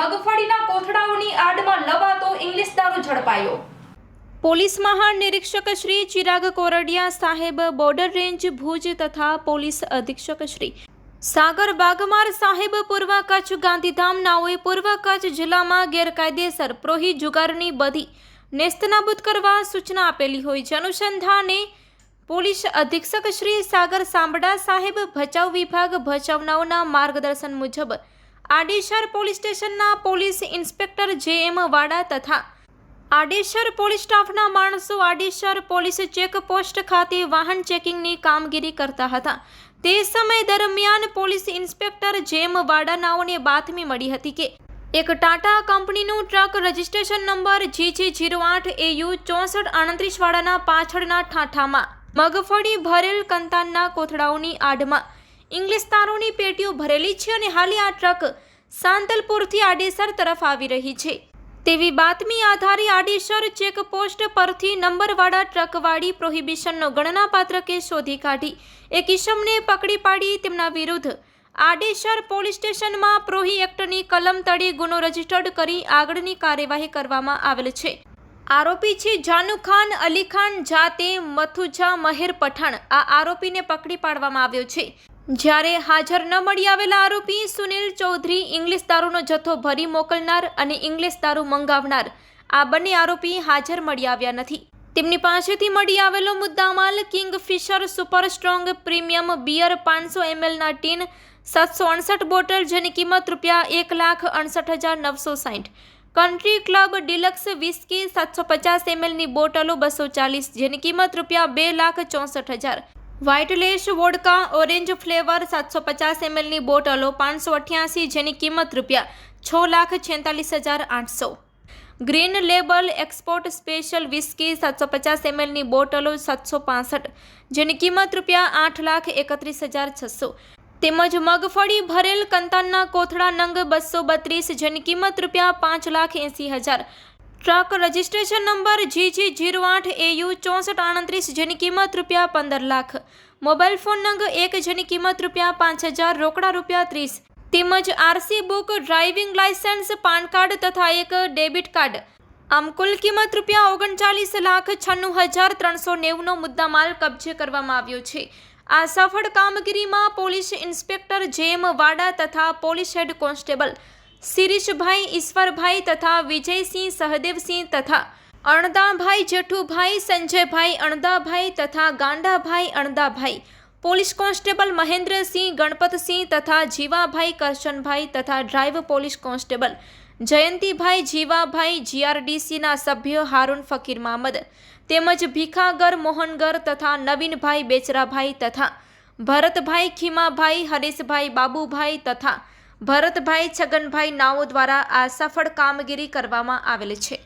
મગફળીના કોથળાઓની આડમાં લવાતો ઇંગ્લિશ દારૂ ઝડપાયો. પોલીસ મહાનિરીક્ષક શ્રી ચિરાગ કોરડિયા સાહેબ બોર્ડર રેન્જ ભુજ તથા પોલીસ અધિક્ષક શ્રી સાગર બાગમાર સાહેબ પૂર્વ કચ્છ ગાંધીધામ નાઓએ પૂર્વ કચ્છ જિલ્લામાં ગેરકાયદેસર પ્રોહી જુગારની બધી નેસ્તનાબૂદ કરવા સૂચના આપેલી હોય છે. અનુસંધાને પોલીસ અધિક્ષક શ્રી સાગર સાંભડા સાહેબ ભચાઉ વિભાગ ભચાઉનાઓના માર્ગદર્શન મુજબ આડેસર પોલીસ સ્ટેશનના police inspector J M Vada તથા આડેસર પોલીસ સ્ટાફના માણસો આડેસર પોલીસ ચેકપોસ્ટ ખાતે વાહન ચેકિંગની કામગીરી કરતા હતા. તે સમય દરમિયાન પોલીસ ઇન્સ્પેક્ટર જેમ વાડાનાઓને બાતમી મળી હતી કે એક ટાટા કંપનીનું truck registration number G G zero આઠ એયુ ચોસઠ આડત્રીસ વાળાના પાછળના ઠાઠામાં મગફળી ભરેલ કંતાનના કોથળાઓની આડમાં ઇંગ્લિશ તારોની પેટીઓ ભરેલી છે અને હાલી આ ટ્રક સાંતલપુરથી આડેસર તરફ આવી રહી છે. તેવી બાતમી આધારે આડેસર ચેકપોસ્ટ પરથી નંબરવાળા ટ્રકવાળી પ્રોહિબિશનનો ગણનાપાત્ર કેસ શોધી કાઢી. એક ઇસમને પકડી પાડી તેમના વિરુદ્ધ આડેસર પોલીસ સ્ટેશનમાં પ્રોહી એક્ટની કલમ તળે ગુનો રજીસ્ટર્ડ કરી આગળની કાર્યવાહી કરવામાં આવેલ છે. આરોપી છે જાનુ ખાન, અલી ખાન, જાતે મથુજા, મહેર પઠાણ. આ આરોપીને પકડી પાડવામાં આવ્યો છે. જ્યારે હાજર ન મળી આવેલા આરોપી સુનિલ ચૌધરી ઇંગ્લિશ દારૂનો જથ્થો ભરી મોકલનાર અને ઇંગ્લિશ દારૂ મંગાવનાર. આ બંને આરોપી હાજર મળી આવ્યા નથી. તેમની પાસેથી મળી આવેલો મુદ્દામાલ Kingfisher super strong premium beer પાંચસો એમએલના ટીન, સાતસો અડસઠ બોટલ જેની કિંમત રૂપિયા એક લાખ અડસઠ હજાર નવસો સાઠ કન્ટ્રી ક્લબ ડિલક્સ વિસ્કી સાતસો પચાસ એમએલની બોટલો બસો ચાલીસ, જેની કિંમત રૂપિયા બે લાખ ચોસઠ હજાર. White lace vodka orange flavour સાતસો પચાસ એમએલની બોટલો પાંચસો અઠ્યાસી, જેની કિંમત રૂપિયા છ લાખ છેતાલીસ હજાર આઠસો. Green label export special whisky સાતસો પચાસ એમએલની બોટલો સાતસો પાસઠ, જેની કિંમત રૂપિયા આઠ લાખ એકત્રીસ હજાર છસો. તેમજ મગફળી, ભરેલ કંતાનના કોથળા નંગ બસો બત્રીસ, જેની કિંમત રૂપિયા પાંચ લાખ એંસી હજાર. Truck registration number G G zero આઠ એયુ ચોસઠ આડત્રીસ જેની કિંમત રૂપિયા પંદર લાખ. મોબાઈલ ફોન નંગ એક, જેની કિંમત રૂપિયા પાંચ હજાર, રોકડા રૂપિયા ત્રીસ. તેમજ RC book, driving licence PAN card તથા એક ડેબિટ કાર્ડ. આમ કુલ કિંમત રૂપિયા ઓગણચાલીસ લાખ છન્નું હજાર ત્રણસો નેવુંનો મુદ્દામાલ કબજે કરવામાં આવ્યો છે. આ સફળ કામગીરીમાં પોલીસ ઇન્સ્પેક્ટર જેમ વાડા તથા police head constable Shirishbhai, Ishwarbhai તથા વિજયસિંહ, સહદેવસિંહ તથા અણદાભાઈ, જેઠુભાઈ, સંજયભાઈ અણદાભાઈ તથા ગાંડાભાઈ અણદાભાઈ, પોલીસ કોન્સ્ટેબલ મહેન્દ્રસિંહ, ગણપતસિંહ તથા જીવાભાઈ કરશનભાઈ તથા drive police constable Jayantibhai Jivabhai જીઆરડીસીના સભ્ય હારૂન ફકીર મામદ તેમજ ભીખાગર મોહનગર તથા નવીનભાઈ બેચરાભાઈ તથા ભરતભાઈ ખીમાભાઈ, હરીશભાઈ બાબુભાઈ તથા ભરતભાઈ છગનભાઈ નાઓ દ્વારા આ સફળ કામગીરી કરવામાં આવેલ છે.